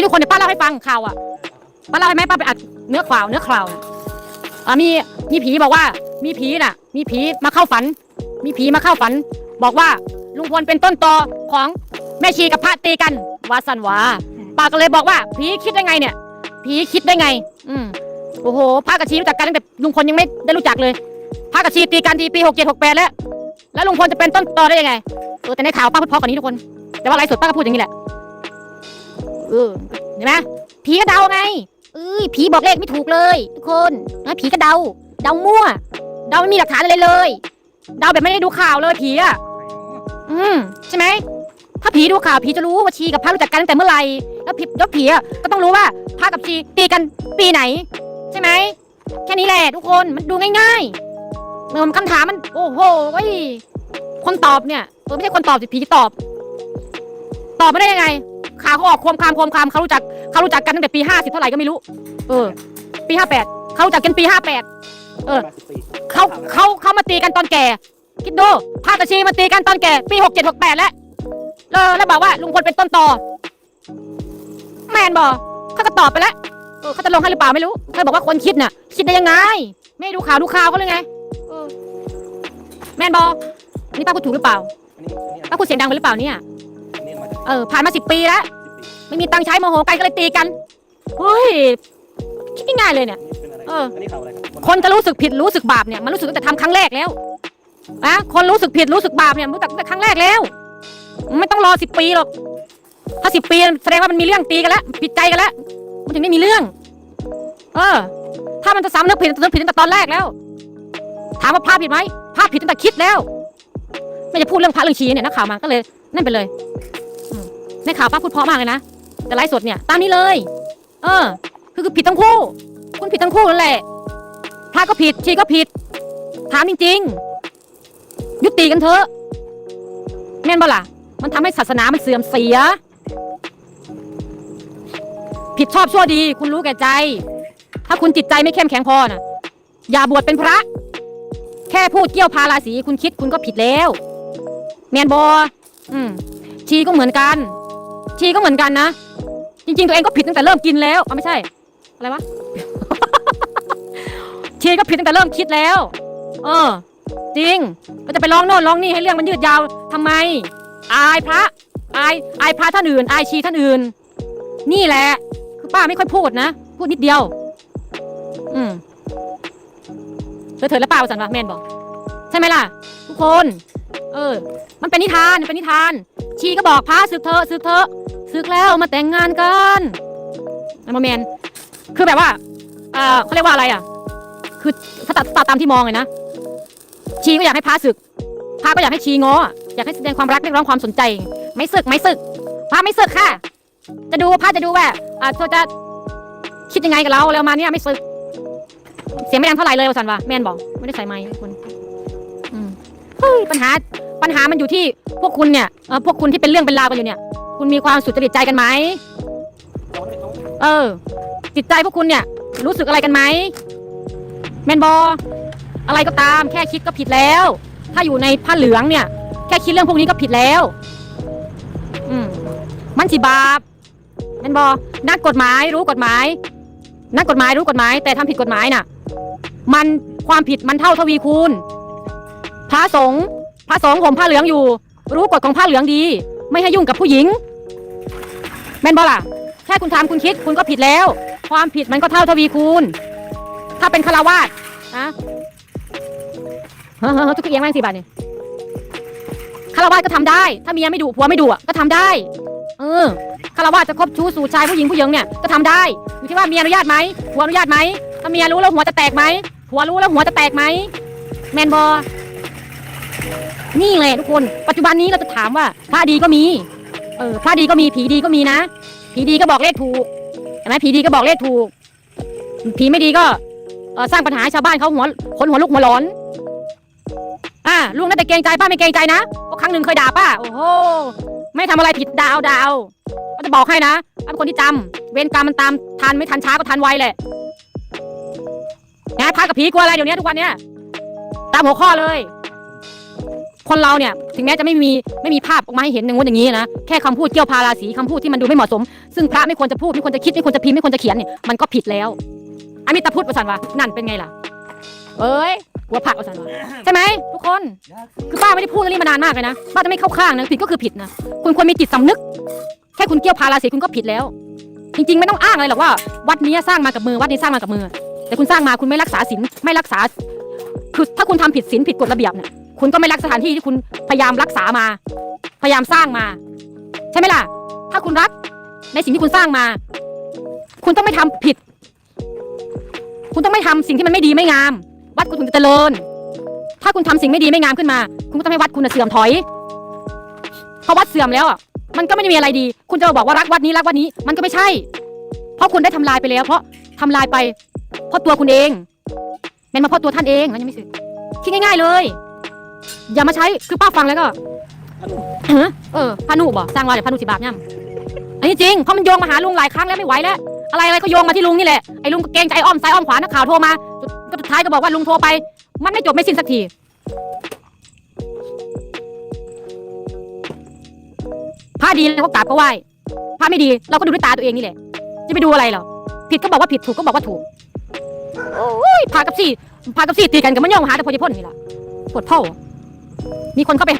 พี่ทุกคนเนี่ยป้าเล่าให้ฟังข่าวอะป้าเล่าให้ไหมป้าไปอัดเนื้อข่าวเนื้อข่าวน่ะมีมีผีบอกว่า มีผีน่ะ มีผีมาเข้าฝัน มีผีมาเข้าฝัน บอกว่าลุงพลเป็นต้นตอของแม่ชีกับพระตีกันวาสันวาป้าก็เลยบอกว่า ผีคิดได้ไงเนี่ย ผีคิดได้ไง อืมโอ้โหพระกับชีรู้จักกันตั้งแต่ลุงพลยังไม่ได้รู้จักเลยพระกับชีตีกันทีปีหกเจ็ดหกแปดแล้ว แล้วลุงพลจะเป็นต้นตอได้ยังไงเออแต่ในข่าวป้าพูดเพราะกว่านี้ทุกคน แต่ว่าไลฟ์สดป้าก็พูดอย่างนี้แหละ เออเห็นไหมผีก็เดาไงเอ้ยผีบอกเลขไม่ถูกเลยทุกคนนะผีก็เดา เดามั่ว เดาไม่มีหลักฐานอะไรเลย เดาแบบไม่ได้ดูข่าวเลยผีอะอืมใช่ไหมถ้าผีดูข่าวผีจะรู้ว่าชีกับพระรู้จักกันตั้งแต่เมื่อไหร่แล้วผีแล้วผีอะก็ต้องรู้ว่าพระกับชีตีกันปีไหน ใช่ไหมแค่นี้แหละทุกคนมันดูง่ายๆเออคำถามมัน โอ้โหเว้คนตอบเนี่ยเออไม่ใช่คนตอบสิผีตอบ ตอบไม่ได้ยังไง ข่าวเขาออกโคมคามโคมคามเขารู้จักเขารู้จักกันตั้งแต่ปีห้าสิบเท่าไหร่ก็ไม่รู้ เออ ปีห้าแปดเขารู้จักกันปีห้าแปดเออเขาเขาเขามาตีกันตอนแก่ คิดดูพาตะชีมาตีกันตอนแก่ ปีหกเจ็ดหกแปดแล้วเออแล้วบอกว่าลุงพลเป็นต้นต่อแมนบอกเขาก็ตอบไปแล้วเออเขาจะลงให้หรือเปล่าไม่รู้เขาบอกว่าคนคิดน่ะ คิดได้ยังไง ไม่ดูข่าวดูข่าวเขาเลยไงแมนบอกนี่ป้าพูดถูกหรือเปล่าป้าพูดเสียงดังไปหรือเปล่าเนี่ย เออผ่านมาสิบปีแล้วไม่มีตังค์ใช้โมโหกันก็เลยตีกันเฮ้ยคิดง่ายๆเลยเนี่ย เป็นอะไรเอออั นนี้ข่าวอะไรครับคนจะรู้สึกผิดรู้สึกบาปเนี่ยมันรู้สึกตั้งแต่ทำครั้งแรกแล้วนะคนรู้สึกผิดรู้สึกบาปเนี่ยรู้จักตั้งแต่ครั้งแรกแล้ว ไม่ต้องรอสิบปีหรอกถ้าสิบปีแสดงว่ามันมีเรื่องตีกันแล้วผิดใจกันแล้วมันถึงได้มีเรื่อง เออ ถ้ามันจะสำนึกผิดจะสำนึกผิดตั้งแต่ตอนแรกแล้ว ถามว่าพลาดผิดไหมพลาดผิดตั้งแต่คิดแล้ว ไม่จะพูดเรื่องพระเรื่องชีเนี่ยนักข่าวมาก็เลย นั่นไปเลย ในข่าวป้าพูดเพราะมากเลยนะ แต่ไลฟ์สดเนี่ยตามนี้เลย เออ คือคือผิดทั้งคู่ คุณผิดทั้งคู่นั่นแหละพระก็ผิดชีก็ผิด ถามจริง ๆ ยุติกันเถอะแม่นบ่ล่ะ มันทำให้ศาสนามันเสื่อมเสีย ผิดชอบชั่วดี คุณรู้แก่ใจ ถ้าคุณจิตใจไม่เข้มแข็งพอน่ะ อย่าบวชเป็นพระ แค่พูดเกี่ยวพาราศีคุณคิดคุณก็ผิดแล้ว แมนบออืมชีก็เหมือนกัน ชีก็เหมือนกันนะ จริง ๆ ตัวเองก็ผิดตั้งแต่เริ่มกินแล้วเอไม่ใช่ อะไรวะ ชีก็ผิดตั้งแต่เริ่มคิดแล้ว เออ จริง ก็จะไปร้องโน่นร้องนี่ให้เรื่องมันยืดยาวทำไม อายพระ อาย อายพระท่านอื่น อายชีท่านอื่น นี่แหละ คือป้าไม่ค่อยพูดนะ พูดนิดเดียว อืมเธอเธอแล้วป้าว่าสันวะแมนบอก ใช่ไหมล่ะ ทุกคน เออ มันเป็นนิทาน เป็นนิทาน ชีก็บอกพระสึกเถอะสึกเถอะสึกแล้วมาแต่งงานกันอันมาแมนคือแบบว่าเอ่อเขาเรียกว่าอะไรอะ คือถ้าตัดตัดตามที่มองเลยนะ ชีก็อยากให้พระศึกพระก็อยากให้ชีง้ออยากให้แสดงความรักเรียกร้องความสนใจ ไม่ศึกไม่ศึกพระไม่ศึกค่ะ จะดูพระจะดูว่าอ่าเธอจะคิดยังไงกับเราแล้วมาเนี่ยไม่ศึก เสียงไม่ดังเท่าไหร่เลยวสันวะแมนบอกไม่ได้ใส่ไมค์ทุกคนอืมเฮ้ยปัญหา ปัญหามันอยู่ที่พวกคุณเนี่ยเออพวกคุณที่เป็นเรื่องเป็นราวกันอยู่เนี่ย คุณมีความสุจริตใจกันไหมเออ จิตใจพวกคุณเนี่ย รู้สึกอะไรกันไหมแมนบออะไรก็ตามแค่คิดก็ผิดแล้ว ถ้าอยู่ในผ้าเหลืองเนี่ย แค่คิดเรื่องพวกนี้ก็ผิดแล้ว อืมมันสิบาปแมนบอนักกฎหมายรู้กฎหมาย นักกฎหมายรู้กฎหมาย แต่ทำผิดกฎหมายน่ะ มันความผิดมันเท่าทวีคูณพระสงฆ์ พระสงฆ์ห่มผ้าเหลืองอยู่ รู้กฎของผ้าเหลืองดี ไม่ให้ยุ่งกับผู้หญิง แมนบอล่ะแค่คุณทำคุณคิดคุณก็ผิดแล้ว ความผิดมันก็เท่าทวีคูณ ถ้าเป็นคาวาสนะเฮ้ยเฮ้ยเฮ้ยทุกเอียงแม่งสี่บาทเนี่ยคาวาสก็ทำได้ ถ้าเมียไม่ดุผัวไม่ดุอะก็ทำได้ เออคาวาสจะคบชู้สู่ชายผู้หญิงผู้หญิงเนี่ยก็ทำได้อยู่ที่ว่าเมียอนุญาตไหมผัวอนุญาตไหมถ้าเมียรู้แล้วหัวจะแตกไหมผัวรู้แล้วหัวจะแตกไหมแมนบอ นี่แหละทุกคน ปัจจุบันนี้เราจะถามว่าพระดีก็มี เออพระดีก็มีผีดีก็มีนะ ผีดีก็บอกเลขถูกเห็นไหมผีดีก็บอกเลขถูก ผีไม่ดีก็สร้างปัญหาให้ชาวบ้านเขาหัวคนหัวลุกหัวร้อน อ่าลุงน่าจะเกรงใจป้าไม่เกรงใจนะเพราะครั้งหนึ่งเคยด่าป้าโอ้โหไม่ทำอะไรผิดดาวดาวก็จะบอกให้นะเป็นคนที่จำเวรกรรมมันตามทันไม่ทันช้าก็ทันไวแหละนะพระกับผีกลัวอะไรเดี๋ยวนี้ทุกวันเนี้ยตามหัวข้อเลย คนเราเนี่ยถึงแม้จะไม่มีไม่มีภาพออกมาให้เห็นอย่างงู้นอย่างนี้นะแค่คำพูดเกี่ยวพาราสีคำพูดที่มันดูไม่เหมาะสม ซึ่งพระไม่ควรจะพูดไม่ควรจะคิดไม่ควรจะพิมพ์ไม่ควรจะเขียนเนี่ยมันก็ผิดแล้วอมิตาพุทธประสันวะนั่นเป็นไงล่ะ เอ้ยหัวผักประสันวะใช่ไหมทุกคนคือป้าไม่ได้พูดเรื่องนี้มานานมากเลยนะป้าจะไม่เข้าข้างนะผิดก็คือผิดนะคุณควรมีจิตสำนึก แค่คุณเกี่ยวพาราสีคุณก็ผิดแล้ว จริง ๆ ไม่ต้องอ้างอะไรหรอกว่า วัดนี้สร้างมากับมือวัดนี้สร้างมากับมือ แต่คุณสร้างมาคุณไม่รักษาศีลไม่รักษาคือถ้าคุณทำผิดศีลผิดกฎระเบียบเนี่ย คุณก็ไม่รักสถานที่ที่คุณพยายามรักษามา พยายามสร้างมา ใช่ไหมล่ะ ถ้าคุณรักในสิ่งที่คุณสร้างมา คุณต้องไม่ทำผิด คุณต้องไม่ทำสิ่งที่มันไม่ดีไม่งาม วัดคุณถึงจะเจริญ ถ้าคุณทำสิ่งไม่ดีไม่งามขึ้นมา คุณก็ต้องให้วัดคุณเสื่อมถอยเพราะวัดเสื่อมแล้วมันก็ไม่ได้มีอะไรดี คุณจะมาบอกว่ารักวัดนี้รักวัดนี้ มันก็ไม่ใช่ เพราะคุณได้ทำลายไปแล้ว เพราะทำลายไป เพราะตัวคุณเองเป็นมาเพราะตัวท่านเองนะยังไม่สึกคิดง่าย ๆเลย อย่ามาใช้คือป้าฟังแล้วก็เออพานุบอกสร้างว่าเดี๋ยวพานุสิบาปย่ำอันนี้จริงเพราะมันโยงมาหาลุงหลายครั้งแล้วไม่ไหวแล้วอะไรอะไรก็โยงมาที่ลุงนี่แหละไอ้ลุงก็เกงใจอ้อมซ้ายอ้อมขวานักข่าวโทรมาก็สุดท้ายก็บอกว่าลุงโทรไป มันไม่จบไม่สิ้นสักทีพระดีเราก็กราบก็ไหว้พระไม่ดีเราก็ดูด้วยตาตัวเองนี่แหละ จะไปดูอะไรหรอผิดก็บอกว่าผิดถูกก็บอกว่าถูกโอ้ยพากับสี่พากับสี่ตีกันกับมันย่องหาแต่พอจะพ่นนี่แหละปวดเผ่า มีคนเข้าไป